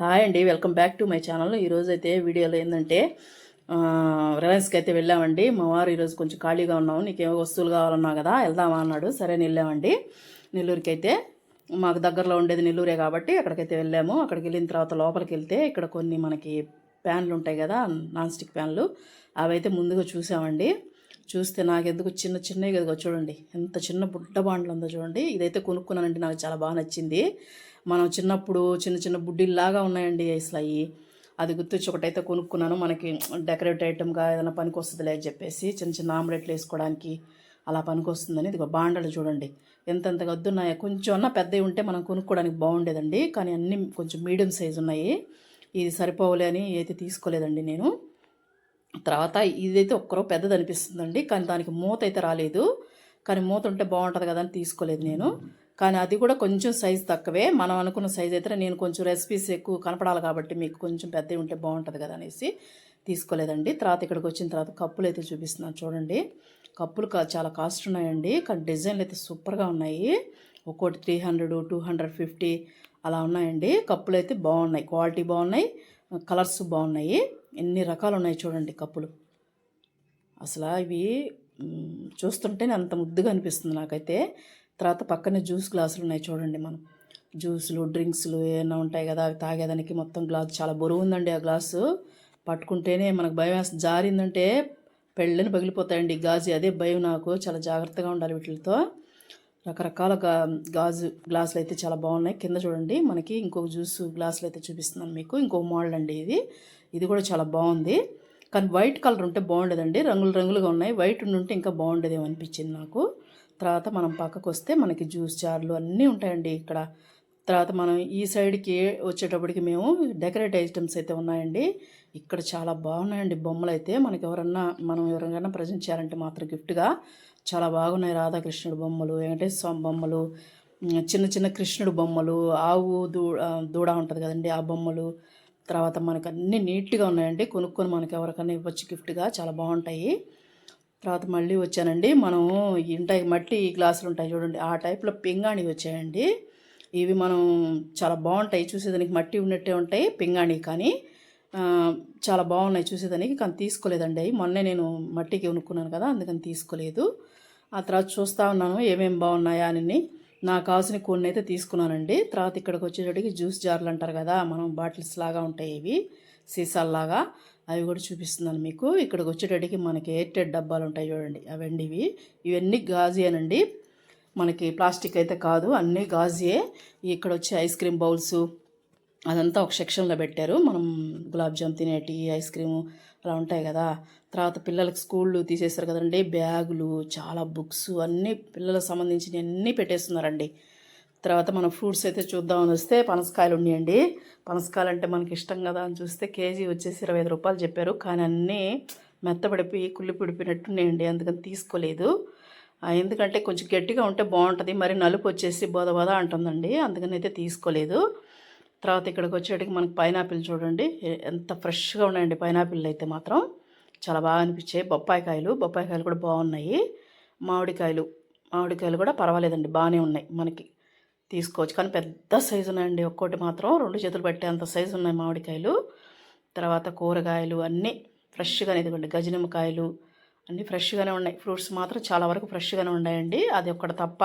Hi అండి welcome back to my channel. ఈరోజు అయితే వీడియోలో ఏంటంటే రిలయన్స్కి అయితే వెళ్ళామండి. మా వారు ఈరోజు కొంచెం ఖాళీగా ఉన్నాము. నీకేమో వస్తువులు కావాలన్నా కదా వెళ్దామా అన్నాడు. సరే అని వెళ్ళామండి. నెల్లూరుకి అయితే మాకు దగ్గరలో ఉండేది నెల్లూరే కాబట్టి అక్కడికైతే వెళ్ళాము. అక్కడికి వెళ్ళిన తర్వాత లోపలికి వెళ్తే ఇక్కడ కొన్ని మనకి ప్యాన్లు ఉంటాయి కదా నాన్ స్టిక్ ప్యాన్లు. అవైతే ముందుగా చూసామండి. చూస్తే నాకు ఎందుకు చిన్న చిన్నవి కదా చూడండి. ఎంత చిన్న బుడ్డ బాండ్లు ఉందో చూడండి. ఇదైతే కొనుక్కున్నానండి నాకు చాలా బాగా నచ్చింది. మనం చిన్నప్పుడు చిన్న చిన్న బుడ్డిల్లాగా ఉన్నాయండి అసలు అవి అది గుర్తొచ్చి ఒకటైతే కొనుక్కున్నాను. మనకి డెకరేట్ ఐటమ్గా ఏదైనా పనికి వస్తుందిలే అని చెప్పేసి చిన్న చిన్న ఆమ్లెట్లు వేసుకోవడానికి అలా పనికి వస్తుందని ఇదిగో బాండలు చూడండి. ఎంతెంత గద్దున్నాయో కొంచెం అన్నా పెద్దవి ఉంటే మనం కొనుక్కోవడానికి బాగుండేదండి. కానీ అన్నీ కొంచెం మీడియం సైజు ఉన్నాయి. ఇది సరిపోవలే అని అయితే తీసుకోలేదండి నేను. తర్వాత ఇదైతే ఒక్కరో పెద్దది అనిపిస్తుందండి. కానీ దానికి మూత అయితే రాలేదు. కానీ మూత ఉంటే బాగుంటుంది కదా అని తీసుకోలేదు నేను. కానీ అది కూడా కొంచెం సైజ్ తక్కువే. మనం అనుకున్న సైజ్ అయితే నేను కొంచెం రెసిపీస్ ఎక్కువ కనపడాలి కాబట్టి మీకు కొంచెం పెద్దవి ఉంటే బాగుంటుంది కదా అనేసి తీసుకోలేదండి. తర్వాత ఇక్కడికి వచ్చిన తర్వాత కప్పులు అయితే చూపిస్తున్నాను చూడండి. కప్పులు చాలా కాస్ట్ ఉన్నాయండి. కానీ డిజైన్లు అయితే సూపర్గా ఉన్నాయి. ఒక్కోటి three hundred two hundred fifty అలా ఉన్నాయండి. కప్పులు అయితే బాగున్నాయి. క్వాలిటీ బాగున్నాయి. కలర్స్ బాగున్నాయి. ఎన్ని రకాలు ఉన్నాయి చూడండి కప్పులు. అసలు ఇవి చూస్తుంటేనే అంత ముద్దుగా అనిపిస్తుంది నాకైతే. తర్వాత పక్కనే జ్యూస్ గ్లాసులు ఉన్నాయి చూడండి మనం. జ్యూసులు డ్రింక్స్లు ఏమైనా ఉంటాయి కదా అవి తాగేదానికి మొత్తం గ్లాస్ చాలా బరువు ఉందండి ఆ గ్లాసు. పట్టుకుంటేనే మనకు భయం వేస్తుంది. జారిందంటే పెళ్ళని పగిలిపోతాయండి గాజు. అదే భయం నాకు. చాలా జాగ్రత్తగా ఉండాలి వీటితో. రకరకాల గా గాజు గ్లాసులు అయితే చాలా బాగున్నాయి. కింద చూడండి మనకి ఇంకొక జ్యూస్ గ్లాసులు అయితే చూపిస్తున్నాను మీకు. ఇంకో మోడల్ అండి ఇది. ఇది కూడా చాలా బాగుంది. కానీ వైట్ కలర్ ఉంటే బాగుండేదండి. రంగులు రంగులుగా ఉన్నాయి. వైట్ ఉంటే ఇంకా బాగుండేదేమో అనిపించింది నాకు. తర్వాత మనం పక్కకు వస్తే మనకి జ్యూస్ జార్లు అన్నీ ఉంటాయండి ఇక్కడ. తర్వాత మనం ఈ సైడ్కి వచ్చేటప్పటికి మేము డెకరేట్ ఐటమ్స్ అయితే ఉన్నాయండి. ఇక్కడ చాలా బాగున్నాయండి బొమ్మలు అయితే మనకి ఎవరన్నా మనం ఎవరికైనా ప్రజెంట్ చేయాలంటే మాత్రం గిఫ్ట్గా చాలా బాగున్నాయి రాధాకృష్ణుడు బొమ్మలు వెంకటేశ్వర స్వామి బొమ్మలు చిన్న చిన్న కృష్ణుడు బొమ్మలు ఆవు దూ దూడ ఉంటుంది కదండి ఆ బొమ్మలు. తర్వాత మనకు అన్నీ నీట్గా ఉన్నాయండి. కొనుక్కొని మనకి ఎవరికైనా ఇవ్వచ్చు గిఫ్ట్గా. చాలా బాగుంటాయి. తర్వాత మళ్ళీ వచ్చానండి. మనం ఇంటాయి మట్టి గ్లాసులు ఉంటాయి చూడండి. ఆ టైప్లో పింగాణి వచ్చాయండి. ఇవి మనం చాలా బాగుంటాయి. చూసేదానికి మట్టి ఉన్నట్టే ఉంటాయి. పింగాణి కానీ చాలా బాగున్నాయి చూసేదానికి. కానీ తీసుకోలేదండి. అవి మొన్నే నేను మట్టికి కొనుక్కున్నాను కదా అందుకని తీసుకోలేదు. ఆ తర్వాత చూస్తూ ఉన్నాను ఏమేమి బాగున్నాయా అని నాకు కావాల్సిన కొన్ని అయితే తీసుకున్నానండి. తర్వాత ఇక్కడికి వచ్చేటప్పటికి జ్యూస్ జార్లు అంటారు కదా మనం బాటిల్స్ లాగా ఉంటాయి ఇవి సీసాల్లాగా అవి కూడా చూపిస్తున్నాను మీకు. ఇక్కడికి వచ్చేటప్పటికి మనకి ఎయిర్టెడ్ డబ్బాలు ఉంటాయి చూడండి అవండి ఇవి ఇవన్నీ గాజియేనండి మనకి ప్లాస్టిక్ అయితే కాదు అన్నీ గాజుయే ఇక్కడ వచ్చే ఐస్ క్రీమ్ బౌల్స్ అదంతా ఒక సెక్షన్లో పెట్టారు. మనం గులాబ్ జామ్ తినేటి ఐస్ క్రీము అలా ఉంటాయి కదా. తర్వాత పిల్లలకి స్కూళ్ళు తీసేస్తారు కదండి బ్యాగులు చాలా బుక్స్ అన్నీ పిల్లలకు సంబంధించినవి అన్నీ పెట్టేస్తున్నారండి. తర్వాత మనం ఫ్రూట్స్ అయితే చూద్దామని వస్తే పనసకాయలు ఉన్నాయండి. పనసకాయలు అంటే మనకి ఇష్టం కదా అని చూస్తే కేజీ వచ్చేసి ఇరవై ఐదు రూపాయలు చెప్పారు. కానీ అన్నీ మెత్తపడిపోయి కుళ్ళి పిడిపోయినట్టున్నాయండి అందుకని తీసుకోలేదు. ఎందుకంటే కొంచెం గట్టిగా ఉంటే బాగుంటుంది. మరి నలుపు వచ్చేసి బోద బోద అంటుందండి. అందుకని అయితే తీసుకోలేదు. తర్వాత ఇక్కడికి వచ్చేటికి మనకి పైనాపిల్ చూడండి. ఎంత ఫ్రెష్గా ఉన్నాయండి పైనాపిల్ అయితే మాత్రం. చాలా బాగా అనిపించాయి. బొప్పాయికాయలు బొప్పాయికాయలు కూడా బాగున్నాయి. మామిడికాయలు మామిడికాయలు కూడా పర్వాలేదండి. బాగానే ఉన్నాయి. మనకి తీసుకోవచ్చు. కానీ పెద్ద సైజు ఉన్నాయండి. ఒక్కోటి మాత్రం రెండు చేతులు పట్టేంత సైజు ఉన్నాయి మామిడికాయలు. తర్వాత కూరగాయలు అన్నీ ఫ్రెష్గానే ఇదిగోండి. గజనిమ్మకాయలు అన్నీ ఫ్రెష్గానే ఉన్నాయి. ఫ్రూట్స్ మాత్రం చాలా వరకు ఫ్రెష్గానే ఉన్నాయండి. అది ఒక్కటి తప్ప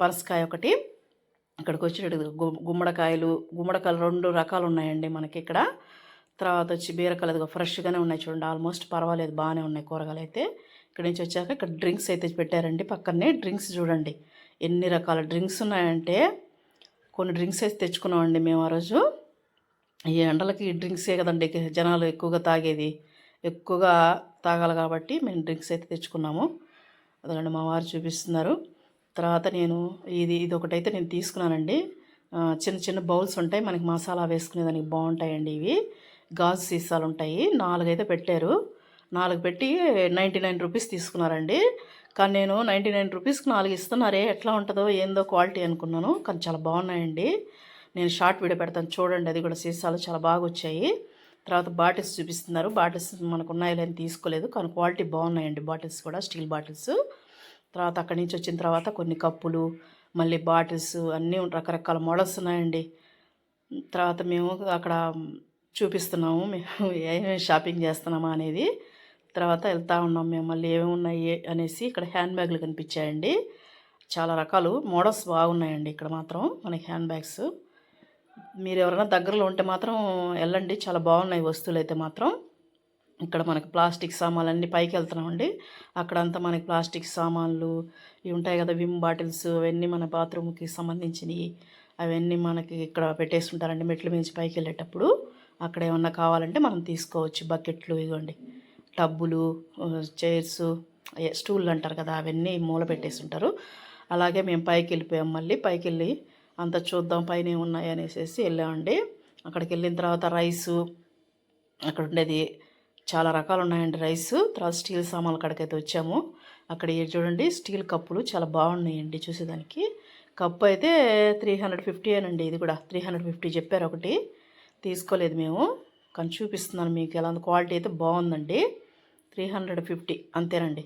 పనసకాయ ఒకటి. ఇక్కడికి వచ్చేటట్టు గుమ్మడికాయలు గుమ్మడికాయలు రెండు రకాలు ఉన్నాయండి మనకి ఇక్కడ. తర్వాత వచ్చి బీరకాయలు అదిగో ఫ్రెష్గానే ఉన్నాయి చూడండి. ఆల్మోస్ట్ పర్వాలేదు బాగానే ఉన్నాయి కూరగాయలు అయితే. ఇక్కడ నుంచి వచ్చాక ఇక్కడ డ్రింక్స్ అయితే పెట్టారండి పక్కనే. డ్రింక్స్ చూడండి. ఎన్ని రకాల డ్రింక్స్ ఉన్నాయంటే కొన్ని డ్రింక్స్ అయితే తెచ్చుకున్నామండి మేము ఆ రోజు. ఈ ఎండలకి డ్రింక్సే కదండి జనాలు ఎక్కువగా తాగేది. ఎక్కువగా తాగాలి కాబట్టి మేము డ్రింక్స్ అయితే తెచ్చుకున్నాము. అదండి మా వారు చూపిస్తున్నారు. తర్వాత నేను ఇది ఇది ఒకటైతే నేను తీసుకున్నానండి. చిన్న చిన్న బౌల్స్ ఉంటాయి. మనకి మసాలా వేసుకునేదానికి బాగుంటాయండి ఇవి. గాజు సీసాలు ఉంటాయి. నాలుగైతే పెట్టారు. నాలుగు పెట్టి నైంటీ నైన్ రూపీస్ తీసుకున్నారండి. కానీ నేను నైంటీ నైన్ రూపీస్కి నాలుగు ఇస్తున్నారే ఎట్లా ఉంటుందో ఏందో క్వాలిటీ అనుకున్నాను. కానీ చాలా బాగున్నాయండి. నేను షార్ట్ వీడియో పెడతాను. చూడండి అది కూడా సీసాలు చాలా బాగా వచ్చాయి. తర్వాత బాటిల్స్ చూపిస్తున్నారు. బాటిల్స్ మనకు ఉన్నాయో లేని తీసుకోలేదు. కానీ క్వాలిటీ బాగున్నాయండి బాటిల్స్ కూడా స్టీల్ బాటిల్స్. తర్వాత అక్కడి నుంచి వచ్చిన తర్వాత కొన్ని కప్పులు మళ్ళీ బాటిల్స్ అన్నీ రకరకాల మోడల్స్ ఉన్నాయండి. తర్వాత మేము అక్కడ చూపిస్తున్నాము. మేము ఏమేమి షాపింగ్ చేస్తున్నామా అనేది. తర్వాత వెళ్తూ ఉన్నాం మేము. మళ్ళీ ఏమేమి ఉన్నాయి అనేసి ఇక్కడ హ్యాండ్ బ్యాగ్లు కనిపించాయండి. చాలా రకాలు మోడల్స్ బాగున్నాయండి. ఇక్కడ మాత్రం మనకి హ్యాండ్ బ్యాగ్స్. మీరు ఎవరైనా దగ్గరలో ఉంటే మాత్రం వెళ్ళండి. చాలా బాగున్నాయి వస్తువులు అయితే మాత్రం. ఇక్కడ మనకి ప్లాస్టిక్ సామాన్లు అన్నీ పైకి వెళ్తున్నామండి. అక్కడంతా మనకి ప్లాస్టిక్ సామాన్లు ఇవి ఉంటాయి కదా విమ్ బాటిల్స్ అవన్నీ మన బాత్రూమ్కి సంబంధించినవి అవన్నీ మనకి ఇక్కడ పెట్టేస్తుంటారండి మెట్ల మించి పైకి వెళ్ళేటప్పుడు. అక్కడ ఏమన్నా కావాలంటే మనం తీసుకోవచ్చు. బకెట్లు ఇవ్వండి టబ్బులు చైర్స్ స్టూళ్ళు అంటారు కదా అవన్నీ మూల పెట్టేస్తుంటారు అలాగే మేము పైకి వెళ్ళిపోయాం మళ్ళీ. పైకి వెళ్ళి అంత చూద్దాం పైన ఉన్నాయి అనేసి వెళ్ళామండి. అక్కడికి వెళ్ళిన తర్వాత రైసు అక్కడ ఉండేది చాలా రకాలు ఉన్నాయండి రైస్. తర్వాత స్టీల్ సామాన్లు కాడికైతే వచ్చాము. అక్కడ చూడండి స్టీల్ కప్పులు చాలా బాగున్నాయండి చూసేదానికి. కప్పు అయితే త్రీ హండ్రెడ్ ఫిఫ్టీ అనండి ఇది కూడా త్రీ హండ్రెడ్ ఫిఫ్టీ చెప్పారు ఒకటి. తీసుకోలేదు మేము. కానీ చూపిస్తున్నాను మీకు ఎలా క్వాలిటీ అయితే బాగుందండి. త్రీ హండ్రెడ్ ఫిఫ్టీ అంతేనండి.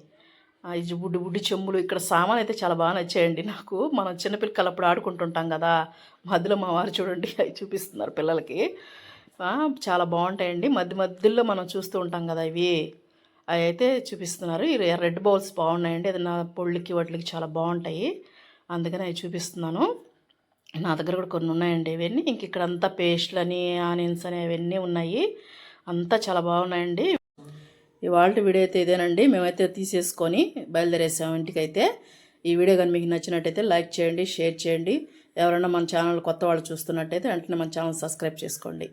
ఇది బుడ్డి బుడ్డి చెంబులు ఇక్కడ సామాన్ అయితే చాలా బాగా నచ్చాయండి నాకు. మనం చిన్నపిల్లకలు అప్పుడు ఆడుకుంటుంటాం కదా మధ్యలో మా వారు చూడండి అవి చూపిస్తున్నారు పిల్లలకి. చాలా బాగుంటాయండి. మధ్య మధ్యలో మనం చూస్తూ ఉంటాం కదా ఇవి. అవి అయితే చూపిస్తున్నారు. ఈ రెడ్ బౌల్స్ బాగున్నాయండి. ఏదైనా పొళ్ళకి వాటికి చాలా బాగుంటాయి. అందుకని అవి చూపిస్తున్నాను. నా దగ్గర కూడా కొన్ని ఉన్నాయండి ఇవన్నీ. ఇంక ఇక్కడ అంతా పేస్ట్లని ఆనియన్స్ అని అవన్నీ ఉన్నాయి. అంతా చాలా బాగున్నాయండి. ఇవాళ వీడియో అయితే ఇదేనండి. మేమైతే తీసేసుకొని బయలుదేరేసాము ఇంటికైతే. ఈ వీడియో కానీ మీకు నచ్చినట్టయితే లైక్ చేయండి షేర్ చేయండి. ఎవరైనా మన ఛానల్ కొత్త వాళ్ళు చూస్తున్నట్టయితే వెంటనే మన ఛానల్ సబ్స్క్రైబ్ చేసుకోండి.